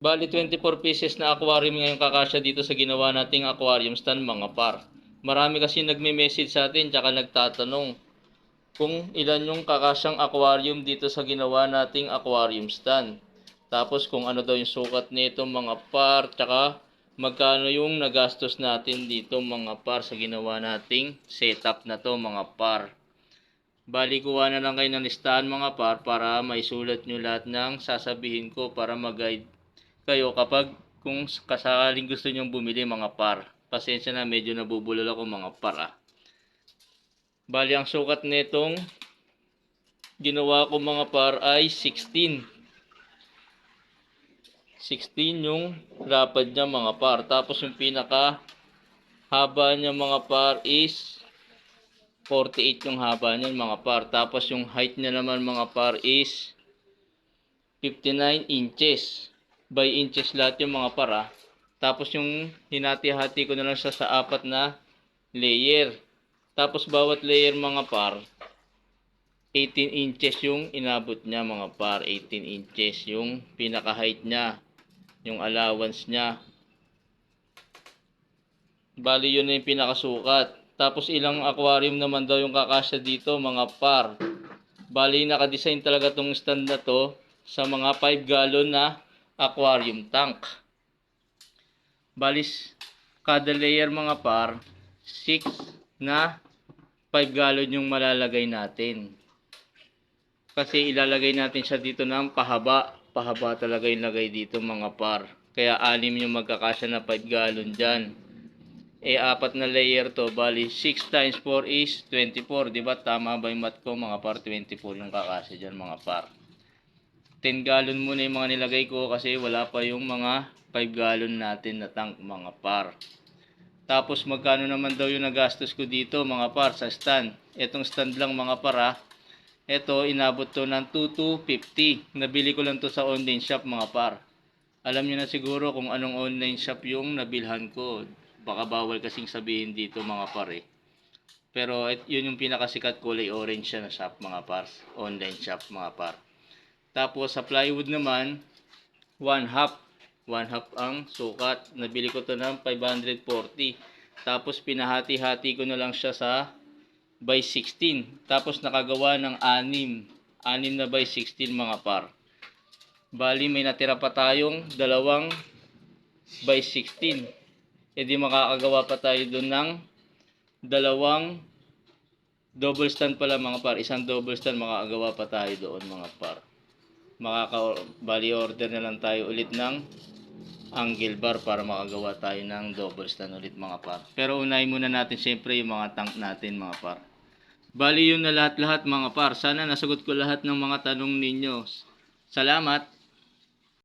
Bali 24 pieces na aquarium ngayon kakasya dito sa ginawa nating aquarium stand mga par. Marami kasi nagme-message sa atin tsaka nagtatanong kung ilan yung kakasyang aquarium dito sa ginawa nating aquarium stand. Tapos kung ano daw yung sukat nito mga par tsaka magkano yung nagastos natin dito mga par sa ginawa nating setup na to mga par. Bali, kuha na lang kayo ng listahan mga par para maisulat nyo lahat ng sasabihin ko para mag-guide kayo kapag kung kasakaling gusto nyong bumili mga par. Pasensya na, medyo nabubulol ako mga par ah. Bali, ang sukat nitong ginawa ko mga par ay 16. 16 yung lapad niya mga par. Tapos yung pinaka haba niya mga par is 48 yung haba niya mga par. Tapos yung height niya naman mga par is 59 inches. By inches lahat yung mga par ah. Tapos yung hinati-hati ko na lang siya sa apat na layer. Tapos bawat layer mga par 18 inches yung inabot niya mga par. 18 inches yung pinaka height niya. Yung allowance niya. Bali yun na yung pinakasukat. Tapos ilang aquarium naman daw yung kakasya dito mga par. Bali nakadesign talaga tong stand na to sa mga 5 gallon na aquarium tank. Balis kada layer mga par 6 na 5 gallon yung malalagay natin. Kasi ilalagay natin siya dito ng pahaba. Pahaba talaga yung lagay dito mga par. Kaya anim yung magkakasya na 5 gallon dyan. Eh, apat na layer to. Bali, 6 times 4 is 24. Di ba? Tama ba yung math ko? Mga par 24 yung kakasya dyan mga par. 10 gallon muna yung mga nilagay ko kasi wala pa yung mga 5 gallon natin na tank mga par. Tapos magkano naman daw yung nagastos ko dito mga par sa stand. Etong stand lang mga par ha. Ito inabot to ng 2250. Nabili ko lang to sa online shop mga par. Alam niyo na siguro kung anong online shop yung nabilhan ko. Baka bawal kasing sabihin dito mga par eh. Pero yun yung pinakasikat kulay orange siya na shop mga par. Online shop mga par. Tapos sa plywood naman, one half. One half ang sukat. Nabili ko to ng 540. Tapos pinahati-hati ko na lang siya sa by 16. Tapos nakagawa ng 6. 6 na by 16 mga par. Bali may natira pa tayong dalawang by 16. E di makakagawa pa tayo doon ng dalawang double stand pala mga par. Isang double stand makakagawa pa tayo doon mga par makaka bali order na lang tayo ulit ng angle bar para makagawa tayo ng double stand ulit mga par. Pero unahin muna natin syempre yung mga tank natin mga par. Bali yun na lahat-lahat mga par. Sana nasagot ko lahat ng mga tanong ninyo. Salamat!